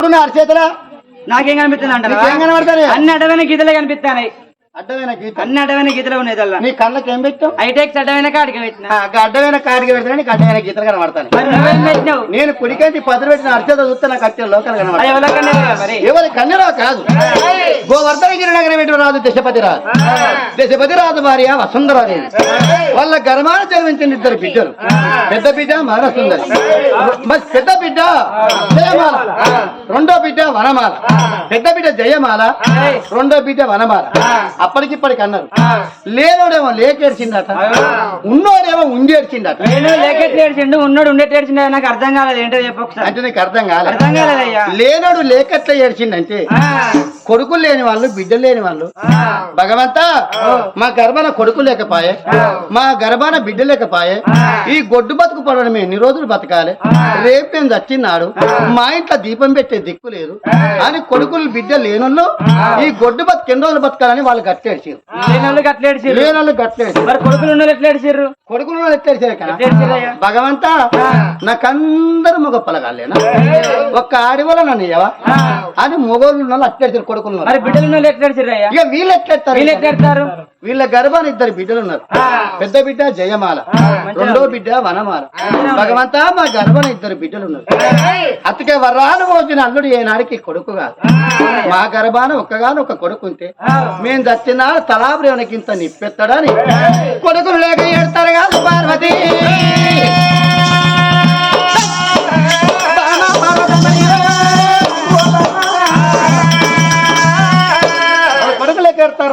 అరచేతలా నాకేం కనిపిస్తుంది కనబడతాయి అన్ని అడవైన గీతలే కనిపిస్తాయి అడ్డమైన గీత. అన్ని గీతలు ఉన్నాయి నీ కళ్ళకి ఏం పెట్టావు? హైటెక్స్ అడవైన కాడికి పెట్టిన? అడ్డమైన కాడికి పెడతాను నీకు అడ్డమైన గీతలు కనబడతాను నేను కుడికంటి పదులు పెట్టిన అరచేత చూస్తే నాకు అట్టే లోకల్ మరి ఎవరి కన్నెరా కాదు. గోవర్ధనగిరి నగరం ఏంటి రాజు దశపతి రాజు దశపతి రాజు భార్య వసుంధరాదేవి. వాళ్ళ గర్భాన జన్మించిన ఇద్దరు బిడ్డలు. పెద్ద బిడ్డ మానసుందరి మరి పెద్ద బిడ్డ జయమాల. రెండో బిడ్డ వనమాల. పెద్ద బిడ్డ జయమాల. రెండో బిడ్డ వనమాల. అప్పటికిప్పటికి అన్నారు. లేనోడేమో లేకేడ్చిందట. ఉన్నోడేమో ఉంజేడ్చిందట నేను లేకెట్ ఏడ్చిండు ఉన్నాడు ఉండేట్ ఏడ్చిండు నాకు అర్థం కాలేదు ఏంటో చెప్పు ఒకసారి. అంటే నీకు అర్థం కాలే. అర్థం కాలేదయ్యా లేనోడు లేకట్ల ఏడ్చిండంటే కొడుకులు లేని వాళ్ళు బిడ్డలు లేని వాళ్ళు. భగవంతా మా గర్భాన కొడుకు లేకపాయే మా గర్భాన బిడ్డ లేకపాయే ఈ గొడ్డు బతుకు పడడం ఎన్ని రోజులు బతకాలి? రేపు నేను చచ్చిన్నాడు మా ఇంట్లో దీపం పెట్టే దిక్కు లేదు. అని కొడుకులు బిడ్డ లేనోళ్ళు ఈ గొడ్డు బతుకు ఎన్ని రోజులు బతకాలని వాళ్ళు ఏడ్చిర్రు లేనోళ్ళు గట్టేడ్చారు మరి కొడుకులు ఉన్న వాళ్ళు ఎట్లా ఏడ్చిర్రు కొడుకులు వాళ్ళు ఎట్టేడ్చారు కదా ఎట్లా ఏడ్చిర్రయ్యా? భగవంతా నాకందరు మగ పలగాలేనా ఒక్క ఆడివల్ల నన్ను ఇయ్యవా? అని మొగోళ్ళు ఉన్న వాళ్ళు కొడుకులు. మరి బిడ్డలు ఉన్న వాళ్ళు ఇక వీళ్ళు ఎట్లెత్తారు వీళ్ళు ఎట్లా ఏడతారు వీళ్ళ గర్భాన్ని ఇద్దరు బిడ్డలు ఉన్నారు. పెద్ద బిడ్డ జయమాల రెండో బిడ్డ వనమాల. భగవంతా మా గర్భాన్ని ఇద్దరు బిడ్డలు ఉన్నారు. అతికే వరాలు మోసిన అల్లుడు ఏనాడికి కొడుకు కాదు. మా గర్భాన ఒక్కగాను ఒక కొడుకు ఉంటే మేము దచ్చినా తలాబ్రేవనికి ఇంత నిప్పెత్తడని కొడుకులు లేక ఏడతారు కాదు పార్వతి!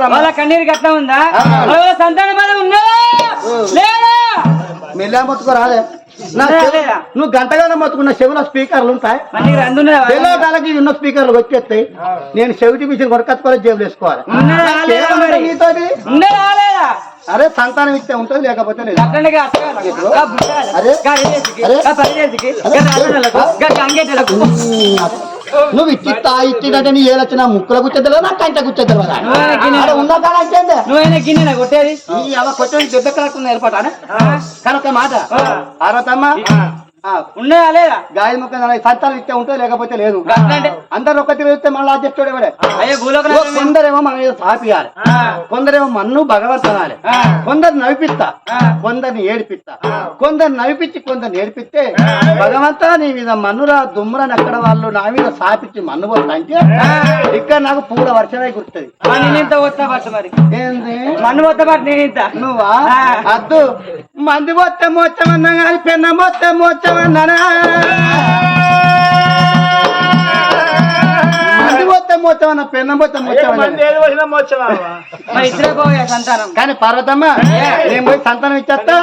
వాళ్ళ కన్నీరు గట్ల ఉందా? సంతాన బాధ ఉన్నదా లేదా? మెల్లా మొత్తుకు రాలే నా లేదా, చెవు- లేదా. నువ్వు గంటగానే మొత్తుకున్న చెవుల స్పీకర్లు ఉంటాయి? తెల్లటాలకి ఉన్న స్పీకర్లు వచ్చేస్తాయి. నేను చెవిటి మిషన్ కొడకత్తుకోవాలి జేబులు వేసుకోవాలి. అరే సంతానం ఇస్తే ఉంటుంది లేకపోతే లేదు. అరే. అరే. నువ్వు ఇచ్చిస్తా ఇచ్చిదంటే నీ ఏ వచ్చిన ముక్కుల కూర్చోద్దు నా కంట కూర్చోద్దు గిన్నె. ఉన్న కాడ నువ్వైనా గిన్నెనా కొట్టేది? ఈ అవ కొట్టే దెబ్బ కలకుండా ఏర్పాటానే కానీ ఒక మాట? పార్వతమ్మ ఆ, ఉన్నదా లేదా? గాయ ముక్క సంతానం ఇస్తే ఉంటుంది లేకపోతే లేదు? అందరు ఒక్క తిరిగితే మళ్ళీ అధ్యక్షుడు కొందరేమో మన మీద సాపియాలి కొందరేమో మన్ను భగవంత్ అనాలి. కొందరు నడిపిస్తా. కొందరిని ఏడిపిస్తా. కొందరు నడిపించి కొందరు నేర్పిస్తే భగవంతా నీ మీద మన్నురా దుమ్మురని అక్కడ వాళ్ళు నా మీద సాపించి మన్ను పోతా అంటే ఇక్కడ నాకు పూల వర్షమే గుర్తుంది. నేను ఇంత పోతా మరి? ఏంది? మన్ను పోతా నేను ఇంత? నువ్వా. అద్దు. మంది మొత్తం మోచ్చమన్నా కానీ పెన్న మొత్తం మోచ్చమన్నానా మొత్తం మోచ్చమన్నా సంతానం. కానీ పార్వతమ్మ నేను పోయి సంతానం ఇచ్చేస్తా.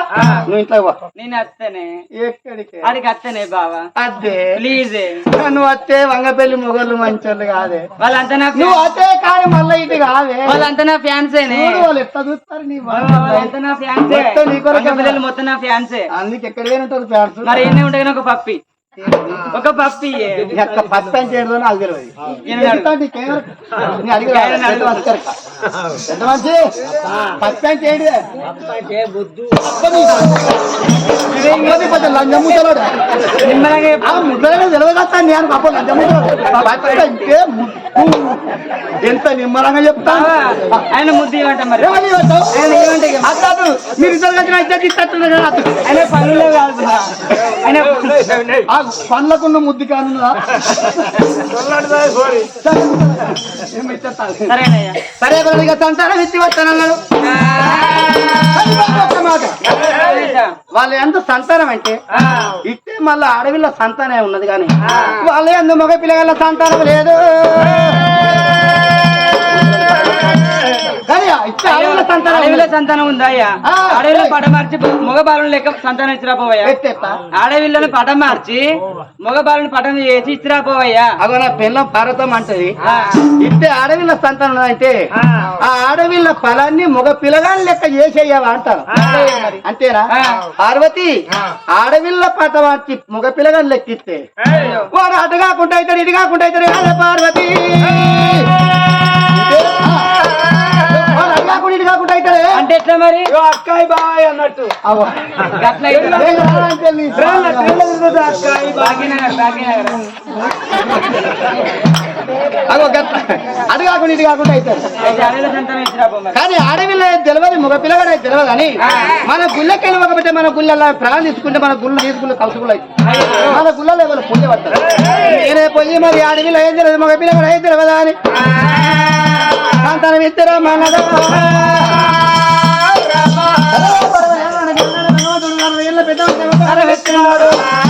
నువ్వు ఇంట్లో పో. నేను వస్తేనే ఎక్కడికి? అడిగి వస్తేనే బావా. అదే ప్లీజ్. నువ్వు వస్తే వంగపల్లి మొగళ్ళు మంచోళ్ళు కాదే. వాళ్ళంతా నా నువ్వు వస్తే కానీ మళ్ళీ ఇటు కాదే. వాళ్ళంతా నా ఫ్యాన్సేనే. చూడు వాళ్ళు ఎట్లా చూస్తారు నీ వాళ్ళంతా నా ఫ్యాన్సే. మొత్తం నీ కొరకే పిల్లలు మొత్తం నా ఫ్యాన్సే. అందుకే ఎక్కడ ఉంటారు ఫ్యాన్స్. మరి ఎన్ని ఉంటాయి ఒక పప్పి. ఒక పప్పి ఫస్ట్ టైం చేయడం నాకు తెలియదు. ఎంత మనిషి ఫస్ట్ టైం చేయండి తెలియదు నేను? పాప. ఎంత నిమ్మరంగా చెప్తాను ఆయన ముద్దు ఇవ్వంట మరి? ఆయన ఇద్దరు కలిసి ఇద్దరు అతను. ఆయన పనులు కాదు. ఆయన పండ్లకున్న ముద్దు. సరేనయ్యా. సరే ఇక సంతానం ఇచ్చి వస్తానన్నాడు అది ఒక్క మాట. వాళ్ళ ఎంత సంతానం అంటే ఇస్తే మళ్ళీ అడవిలో సంతానం ఉన్నది కానీ వాళ్ళ ఎందు మగ పిల్లగల సంతానం లేదు. అడవిలో సంతానం అడవిలో ఉన్నది. సంతానం ఉందా అయ్యా? అడవిలో. పట మార్చి మగ బాలను లెక్క సంతానం ఇచ్చిరాపోవయ్యా ఎత్తేస్తా. అడవిలో పటం మార్చి మగ బాలను పటం చేసి ఇచ్చిరాపోవయ్యా అగో నా పిల్లం పర్వతం అంటది. ఇస్తే అడవిలో సంతానం అంటే ఆ. అడవిలో ఫలాన్ని మగ పిల్లగాని లెక్క చేసేయవా అంటారు. అంతేనా. పార్వతి అడవిలో పట మార్చి మగ పిల్లగాని లెక్కిస్తే వాడు అటు కాకుండా అవుతాడు ఇటు కాకుండా అవుతాడు పార్వతి. కాకుండా అయితే అంటే ఎట్లా మరి? అక్కాయి బాయ్ అన్నట్టు. అయితే. అది కాకుండా ఇది కాకుండా అయితే. అయితే. కానీ అడవిలో తెలియదు మగ పిల్లగాడు అయితే తెలియదు కానీ మన గుళ్ళకెళ్ళి ఒకబెట్టే మన గుళ్ళ ప్రాణం తీసుకుంటే మన గుళ్ళు తీసుకున్న కలుసుకులు అయితే. మన గుళ్ళలో ఎవరు పుణ్య పడతారు? నేనే పోయి మరి అడవిలో ఏం తెలియదు మగ పిల్లగాడు ఏం తెలియదా అని. సంతానం ఇస్తారా మనదా. అల్లల్ల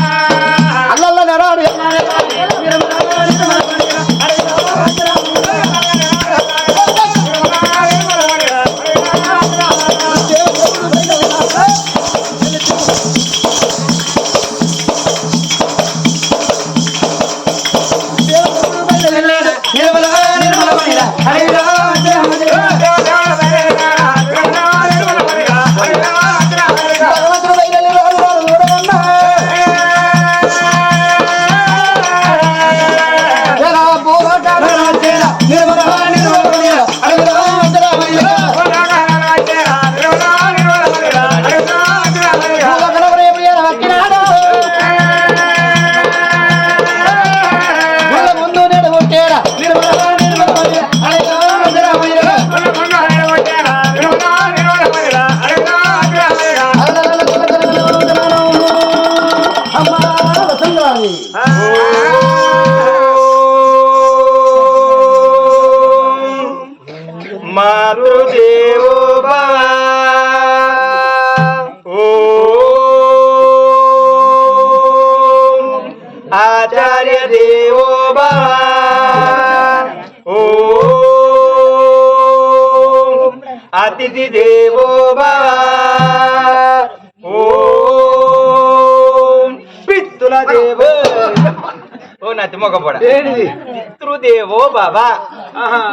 మొగపడ పితృదేవో బాబా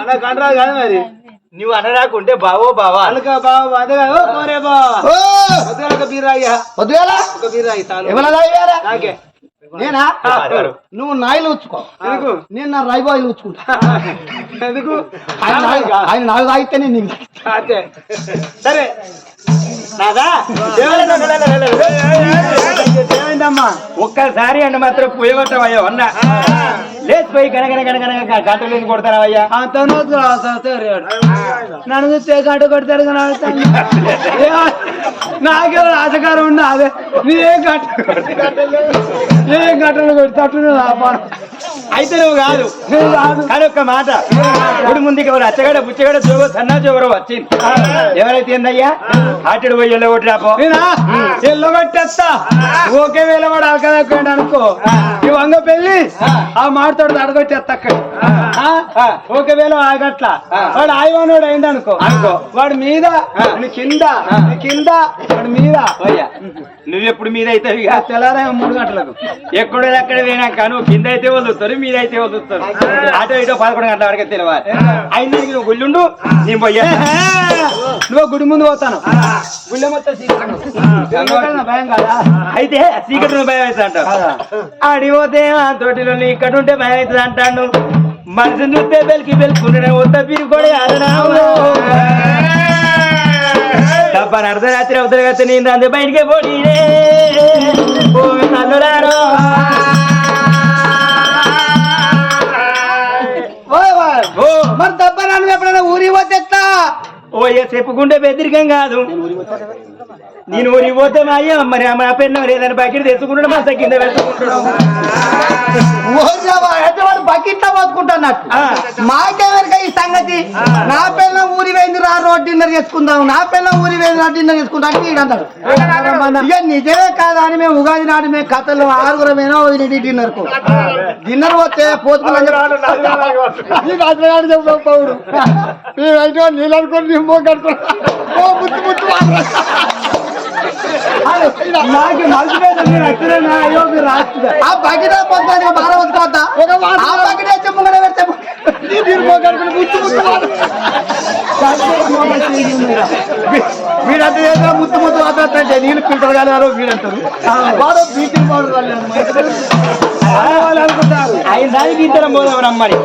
నాకు అనరా కాదు మరి. నువ్వు అనరాకుంటే బావో బావా అనక బావా కోరే బావా. ఓ! ఒక బీరా అయ్యా పొద్దుగాల? ఒక బీరా ఇస్తాను ఏమన్నా తాగారా? నాకే నేనా? నువ్వు నాయలు ఉంచుకో ఎందుకు? నేను నా రైబాయిలు ఉంచుకుంటా ఎందుకు? ఆయన నాలుగు తాగితే నేను నీకు సరే. ఒక్కసారి అండి మాత్రం పోయవటం అయ్యా అన్న. లేచిపోయి గనగన గనగన గంటలు కొడతారా అంత నన్ను చూస్తే గంట కొడతారు నాకే రాజకారం ఉన్నా అదే నేనేం గంట ఏం గంటలు కొడతాను అయితే నువ్వు కాదు. కానీ ఒక్క మాట. ఇప్పుడు ముందుకి ఎవరు అచ్చగడ బుచ్చగడ జోగో సన్నా జోగరో వచ్చింది. ఎవరైతే ఏందయ్యా? ఆటడు పోయి నేనా? ఎల్లగొట్టేస్తా ఓకే వేలవాడు ఆకలేకపోయాడు అనుకో. ఈ వంగ పెళ్ళి ఆ. మాటతోడు అడగొట్టేస్తా అక్కడ? ఓకే వేల ఆగట్ల. వాడు ఆయవానోడు అయింది అనుకో. అనుకో. వాడు మీద నీ కింద నీ కింద వాడు మీద. నువ్వెప్పుడు మీద అయితే ఇక తెల్లారా మూడు గంటలకు. ఎక్కడో అక్కడ పోయినాక నువ్వు కింద అయితే వదులుతారు మీద అయితే వదులుతారు. అటో ఇటో పదకొండు గంటల వరకు తెలియాలి ఐదుకి నువ్వు గుళ్ళుండు నేను పోయా నువ్వు గుడి ముందు పోతాను. గుళ్ళె మొత్తం భయం కాదా? అయితే సీకటి భయం అవుతుంది అంటావు ఆడిపోతే ఆ తోటిలో నీ ఇక్కడ ఉంటే భయం అవుతుంది అంటాను మనిషిని చూస్తే బెలికి బెలుకుంటే వద్ద మీరు కూడా తప్పని అర్ధరాత్రి అవుతుంది కదా నేను అందు బయటికే పోటీ మరి నన్ను ఎప్పుడైనా ఊరి పోతేస్తా ఓ చెప్పుకుంటే బెదిరికం కాదు. నేను ఊరికి పోతే మా అయ్య మరి మా పెన్న ఏదైనా బకెట్ తెచ్చుకుంటాడు మా కింద పెట్టుకుంటాడు. బకెట్లో పోసుకుంటున్నట్టు ఆ. మాకెవరిక ఈ సంగతి. నా పిల్ల ఊరి పోయింది రా రోడ్ డిన్నర్ చేసుకుందాం. నా పిల్ల ఊరి పోయింది రా డిన్నర్ చేసుకుందాం అంటే ఈడు అంటాడు. ఇక నిజమే కాదా అని మేము ఉగాది నాడు మేము కథలు ఆరుగురమేనో డిన్నర్కు. డిన్నర్ పోతే పోతుకుని పౌడు. మేము నీళ్ళు అనుకోని నిమ్మో కట్టుకున్నాం నాకు మీరు అయ్యో మీరు రాస్తుంది ఆ బకెట్ పోతుంది బాగా ఆ బకెట్ ముంగడ పెడితే ముత్తు ముత్తు వీడంతా చేసిన ముత్తు ముత్తు మాట్లాడుతుంటే నేను ఫిల్టర్ కాలేరు వీడంటారు వాడు బీటింగ్ పౌడర్ వాళ్ళు అనుకుంటారు ఆయన దానికి ఇద్దరం పోదాం రమ్మని.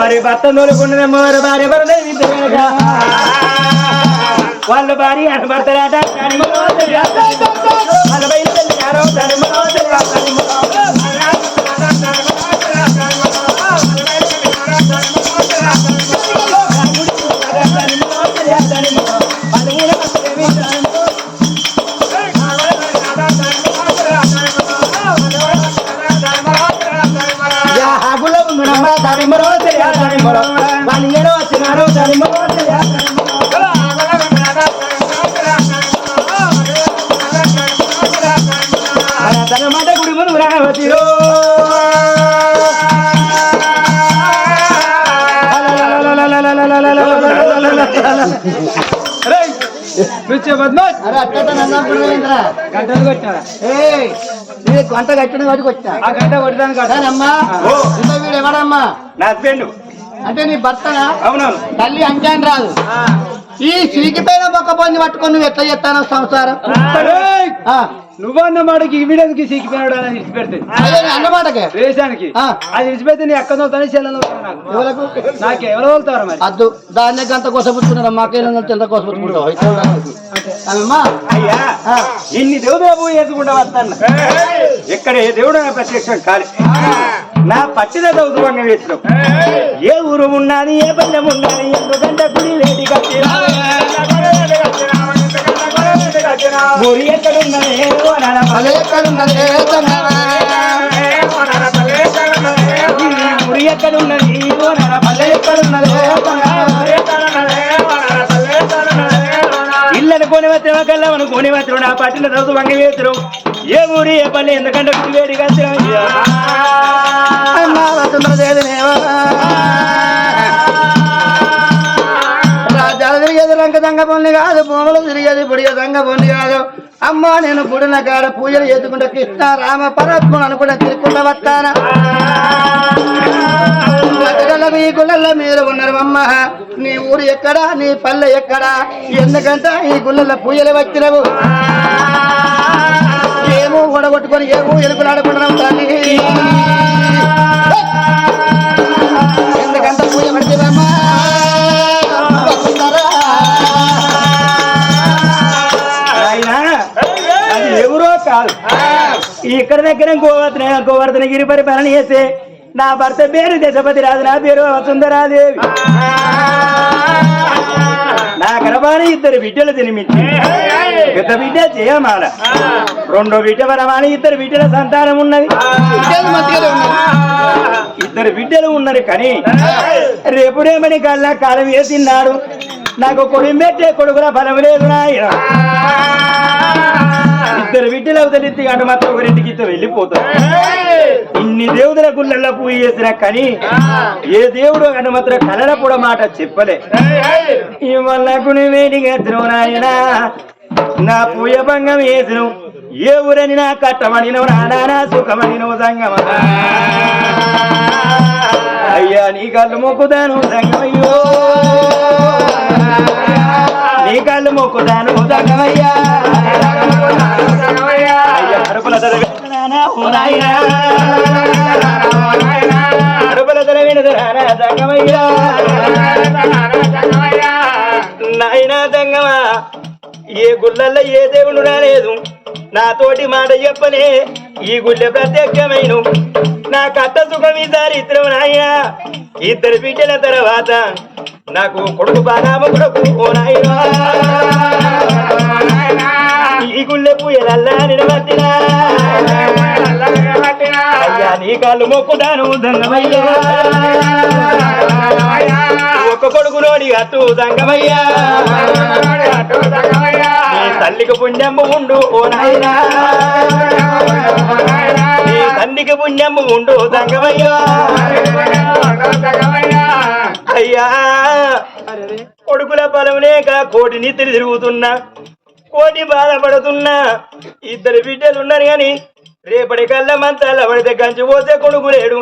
మరి భర్త నూలుకుండేమో భార్య భర్త వాళ్ళ భార్య అనబడతారట వాళ్ళ బయలు వెళ్ళారో దానిమ్మలో తెలియాలి. వాళ్ళు ఏడో వచ్చినారో దానిమ్మలో తెలియాలి. గంట కట్టిన వాటికి వచ్చా ఆ గంట వీడు ఎవడమ్మా నా హస్బెండ్ అంటే నీ భర్తనా? అవునవును. తల్లి అంటాను రాదు. ఈ చీకిపోయిన బొక్క పొంది పట్టుకొని నువ్వు ఎట్లా చేస్తాను సంసారం? నువ్వన్న మాటకి ఈ వీడియోకి సీకిపోయినాడు అని విడిచిపెడితే అదే నీ అన్నమాటకే? ఆ. అది విడిచిపెడితే నీ అక్క తోతాను చెల్లెలు నాకు. ఎవరకు నాకు ఎవరు వెళ్తారు మరి? అద్దు దాన్నే కోసపుచ్చుకున్నారా ఎంత కోసపుచ్చుకుంటావు అమ్మా అయ్యా. ఇన్ని దేవుడు వేసుకుంటా వస్తాను ఎక్కడ ఏ దేవుడు నా ప్రత్యక్షం కాదు నా పట్టిన దౌర్భంగా వేసినావు. ఏ ఊరు ఉన్నది ఏ పల్లెం ఉన్నది ఎందుకంటే గుడి వేడి కట్టినా ఊరి ఎక్కడున్నది ఎక్కడున్నదే తంగమా. ఎక్కడున్నది ఓ పల్లె ఎక్కడున్నది ఇల్లను కొని వచ్చిన కల్లా మనం కొని వచ్చిన నా పట్టిన రోజు వంగ వేతురు ఏ ఊరి ఏ పల్లె ఎందుకంటే వేడి కలిసి అమ్మా తిరిగేది దంగ పొంది కాదు భూములు తిరిగేది బుడిగ దంగ పొంది కాదు. అమ్మా నేను గుడిన కాడ పూజలు చేసుకుంటే కృష్ణ రామ పరత్మను అనుకుంటే తిరుక్కుంటా వస్తానా. మీ గుళ్ళల్లో మీరు ఉన్నారు అమ్మ. నీ ఊరు ఎక్కడా నీ పల్లె ఎక్కడా? ఎందుకంటే ఈ గుళ్ళల్లో పూజలు వచ్చినవు. ఏమో ఓడగొట్టుకొని ఏమో ఎలుగులాడుకుంటున్నాం తల్లి ఇక్కడ దగ్గర గోవర్ధన గిరిపరి పరిపాలన చేసే నా భర్త పేరు దశపతి రాజు నా పేరు వసుంధరాదేవి నా గర్భాన్ని ఇద్దరు బిడ్డలు తినిమిచ్చి పెద్ద బిడ్డ చేయమాల రెండో బిడ్డ వరమాని ఇద్దరు బిడ్డల సంతానం ఉన్నది. ఇద్దరు బిడ్డలు ఉన్నారు కానీ రేపుడేమని కల్లా కాలం వేసిన్నాడు నాకు కొడుకు పెట్టే కొడుకుల ఫలం లేదు నాయన. ఇద్దరు బిడ్డలు అవతలిత్తి అటు మాత్రం ఒకరింటికి ఇద్దరు వెళ్ళిపోతారు ఇన్ని దేవుదుల గుళ్ళల్లో పూజ చేసిన కానీ ఏ దేవుడు అటు మాత్రం కలడ కూడా మాట చెప్పలే. ఈ వల్ల గుని వేడిగా నాయన నా పూయ భంగం వేసిన ఏ ఊరని నా కట్టమని నానా సుఖమని సంగమ. అయ్యా నీ కళ్ళు మొక్కుదాను సంగమయ్యో. నీ కళ్ళు మొక్కుదాను సంగమయ్యా అరుపుల నాయనా. అరుపుల ధర నాయనా సంగమా ఏ గుళ్ళల్లో ఏ దేవుడు రాలేదు. నాతోటి మాట చెప్పనే ఈ గుళ్ళె ప్రత్యక్షమైన. నా కట్ట సుఖం ఈ దారిద్రం నాయన. ఇద్దరు బిడ్డల తర్వాత నాకు కొడుకు బాగా కొడుకు ఓ నాయనా. ఈ గుళ్ళె పూయలల్లా నిలబట్టినా. అయ్యా నీ కాళ్ళు మొక్కుతాను దంగమయ్యా. ఒక్క కొడుకు నోడి అటు దంగమయ్యా. నీ తల్లికి పుణ్యము ఉండు ఓ నాయనా. నీ తండ్రికి పుణ్యము ఉండు దంగమయ్యా. అయ్యా! కొడుకుల బలం లేక కోటి నిద్ర తిరుగుతున్నా. కోటి బాధపడుతున్నా. ఇద్దరు బిడ్డలు ఉన్నారు గాని రేపటి కల్లా మంచాల పడితే గంచి పోతే కొడుకు లేడు.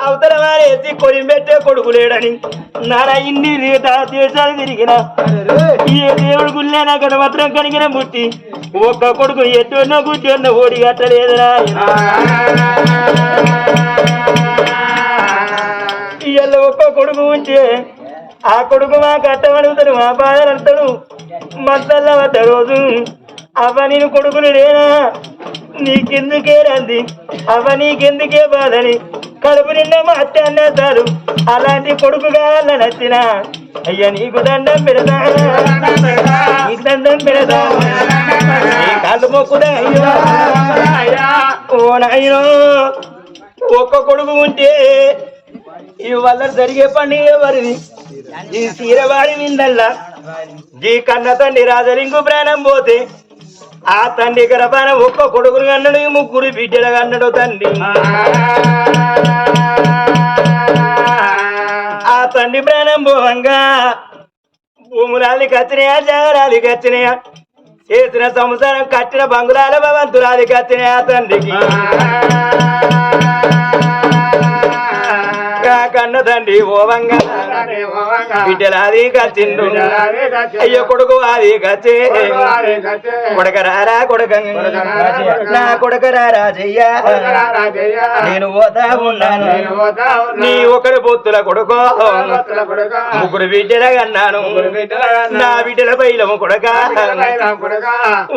అవతల వారేసి కొని పెట్టే కొడుకు లేడని. నారా ఇన్ని రేట దేశాలు తిరిగిన. ఏ దేవుడు గుళ్ళైనా అక్కడ మాత్రం కనిగిన ముట్టి ఒక్క కొడుకు ఎట్టున్నో గుడ్డన్నో ఓడి కట్టలేదురా. ఒక్క కొడుకు ఉంచే. ఆ కొడుకు మా కట్టమడుగుతాడు మా బాధలు అంటాడు. మద్దల్ల వద్ద రోజు అవ నేను కొడుకులు లేనా? నీకెందుకే రంది? అవ్వ నీకెందుకే బాధని? కడుపు నిండా మా అత్త అన్నారు అలాంటి కొడుకు కావాల నచ్చిన. అయ్యా నీకు దండం పెడతా. నీకు దండం పెడతా. నీ మొక్కుదా అయ్యో? ఓ నాయనో ఒక్క కొడుకు ఉంటే ఈ వల్ల జరిగే పని ఎవరిది? ఈ సీరవాడి నిందల్లా? ఈ కన్న తండ్రి రాజలింగు ప్రాణం పోతే ఆ తండ్రి గర్భాన ఒక్క కొడుకును అన్నడు ముగ్గురు బిడ్డలు అన్నడు తండ్రి ఆ తండ్రి ప్రాణం పోవంగా. భూములాలి కచ్చినాయా జాగరాలి కచ్చినాయా చేసిన సంసారం కట్టిన బంగుళాల భవంతురాలి కచ్చినాయా తండ్రికి? తండ్రి ఓవంగా. బిడ్డలాది కచ్చిండు అయ్యో కొడుకు అది కచ్చే కొడక. రారా కొడక నా కొడక రారా జయ్య. నేను పోతా ఉన్నాను. నీ ఒకరి పొత్తుల కొడుకో. ముగ్గురు బిడ్డలుగా అన్నాను. నా బిడ్డల పైలము కొడక.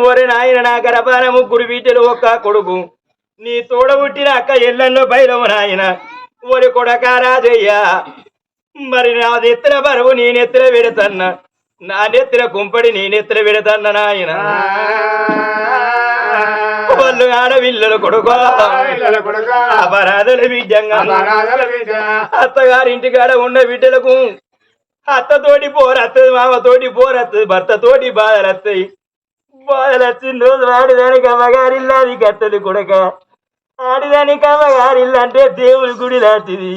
ఒరి నాయన నా గర్భాన ముగ్గురు బిడ్డలు ఒక్క కొడుకు. నీ తోడ పుట్టిన అక్క ఎల్లన్నో బయలము నాయన. ఒరి కొడక రాజయ్య మరి నా నెత్తిన బరువు నీ నెత్తిన పెడతన్న నా నెత్తిన కుంపడి నీ నెత్తిన పెడతన్న నాయన వాళ్ళు ఆడవిల్లలు కొడుకో అపరాధుల బిడ్డంగా అత్తగారింటి కాడ ఉన్న బిడ్డలకు అత్తతోటి పోరత్తది మామతోటి పోరత్తది భర్తతోటి బాధలు వస్తాయి బాధలు వచ్చిన రోజు ఆడిదానికి అమ్మగారిల్లాది కత్తది కొడక ఆడిదానికి అమ్మగారిల్లు అంటే దేవుడి గుడి లాంటిది.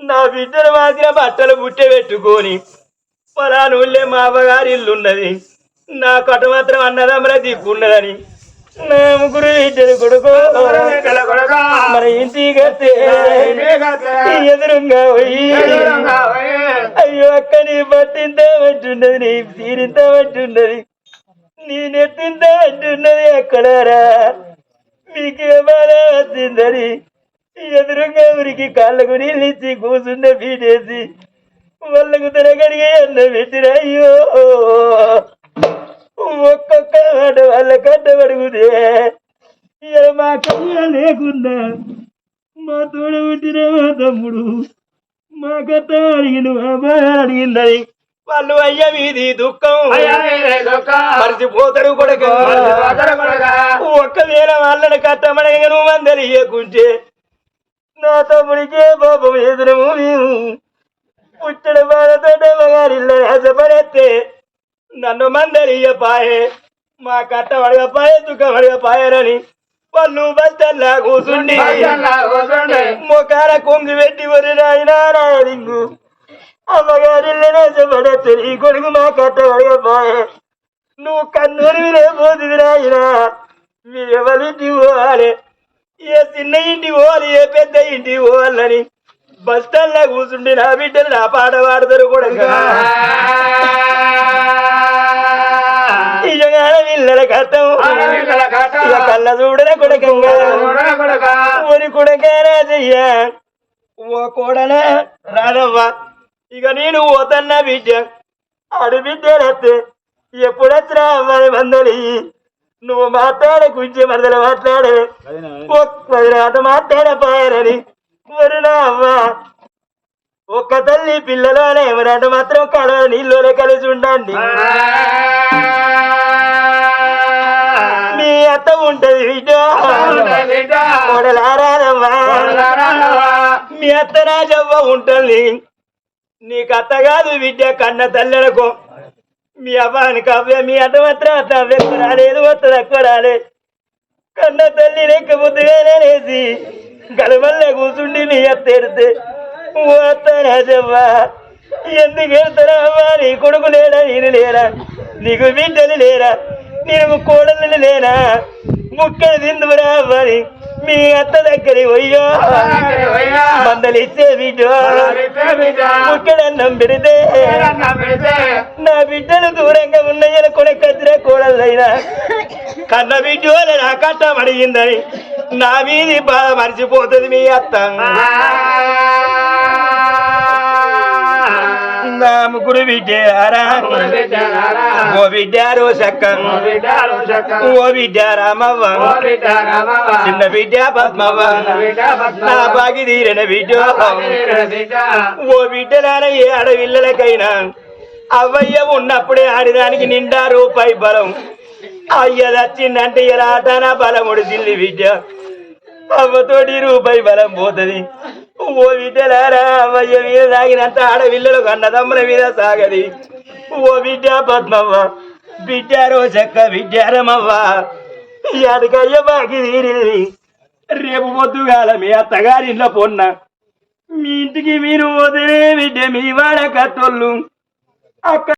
నా బిడ్డలు మాత్రం బట్టలు బుట్టె పెట్టుకొని పొలానుల్లే మా అమ్మగారి ఇల్లు ఉన్నది నా కట మాత్రం అన్నదమ్మల దిక్కు ఉన్నదని నా ముగ్గురు ఇద్దరు కొడుకు. మన ఇంటికి వస్తే ఎదురుగా పోయి అయ్యో అక్క నీ బట్టింత పట్టున్నది నీ తీరింత పట్టున్నది నీ నెత్తింత పట్టున్నది ఎక్కడారా? మీకే బాధ వచ్చిందని ఎదురుగా ఊరికి కాళ్ళకు నీళ్ళు ఇచ్చి కూర్చున్న బీటేసి వాళ్ళకు తిరగడిగే అన్న పెట్టిన అయ్యో. ఒక్కొక్క మాట వాళ్ళ కట్టబడుగుదే ఇక మా కయ్య లేకుండా మా తోడ పుట్టిన మా తమ్ముడు మా కట్ట అడిగిన మా బాగా అడిగిందని వాళ్ళు అయ్య మీది దుఃఖం. మర్చిపోతారు కొడుక. ఒక్కవేళ వాళ్ళని కట్టమడగా నువ్వు మందలి ఇయ్యకుంటే నా తమ్ముడికే పాపం ఎదురము మేము పుట్టిన బాధతో మగారిల్ల ఆశపడేస్తే నన్ను మందలియ పాయే మా కట్ట వడగపాయే దుఃఖ వడగపాయరని వాళ్ళు బస్తల్లా కూసుండి. మొకార కొంగి పెట్టి వరి నాయనా అమ్మగారిల్లనే ఆశపడేస్తే నీ కొడుకు మా కట్ట వడగపాయే నువ్వు కన్నూరు విరేపోతుంది నాయనా మీరు ఎవరింటి పోవాలి? ఏ చిన్న ఇంటి పోవాలి? ఏ పెద్ద ఇంటి పోవాలని? బస్ స్టాండ్ లా కూర్చుండి నా బిడ్డలు నా పాట పాడతారు కూడా ఇజగాన పిల్లల కట్టం ఇక కళ్ళ చూడన కొడకంగా. ఒరి కొడకారా చెయ్య? ఓ కోడన రాదవ్వ? ఇక నేను పోతన్నా బిడ్డ. ఆడు బిడ్డలత్తే ఎప్పుడొచ్చినా అమ్మాయి మందలి. నువ్వు మాట్లాడే గురించి మరదలు మాట్లాడే. ఒక్క మాట్లాడపాయరని వరుణ అవ్వ. ఒక్క తల్లి పిల్లలోనే ఎవరంటే మాత్రం కడవ నీళ్ళలోనే కలిసి ఉండండి. మీ అత్త ఉంటది బిడ్డ. మీ అత్త రాజవ్వ ఉంటుంది. నీకు అత్త కాదు విద్య కన్న తల్లెలకు. మీ అవ్వానికి అవ్వే మీ అత్త మాత్రం అత్త అవ్వ ఎక్కువ రాలేదు అత్త తక్కువ రాలేదు. కన్న తల్లి లెక్క బుద్ధిగానేసి గడవల్లే కూర్చుండి నీ అత్త ఎడితే ఓ ఎందుకు ఎడతారా అవ్వా? నీ కొడుకు లేడా నేను లేరా నీకు బిడ్డలు లేరా? నేను కోడలు లేనా? ముక్క తిందురా అవ్వని మీ అత్త దగ్గర పోయ్యో. మందలు ఇచ్చే బిడ్డ. ముక్కడన్నం పెడితే నా బిడ్డలు దూరంగా ఉన్నాయని కొనకచ్చినా కోడలైనా కన్న బిడ్డ నా కట్టం అడిగిందని నా మీది బాధ మర్చిపోతుంది మీ అత్త. నా గురు విద్యారా ఓ విద్యారో సక్క ఓ విద్యారామవ్వ చిన్న విద్యా పద్మవ్వ. నా బాగి తీరిన విద్య ఓ బిడ్డలాన ఏ అడవిల్లలకైనా అవ్వయ్య ఉన్నప్పుడే ఆడిదానికి నిండా రూపాయి బలం. అయ్య దచ్చిందంటే ఇలా ఆటానా బలముడు దిల్లి విద్య. అవ్వతోటి రూపాయి బలం పోతది. ఓ బిడ్డలారా అవ్వయ్య మీద సాగినంత ఆడవిల్లలకు అన్నదమ్ముల మీద సాగది. ఓ బిడ్డ పద్మవ్వ బిడ్డారో చెక్క బిడ్డారమవ్వ ఎడకయ్య బాకి తీరింది. రేపు పొద్దుగాల మీ అత్తగారింట్లో పొన్న. మీ ఇంటికి మీరు వదిలే బిడ్డ మీ వాడ కట్టోళ్ళు అక్క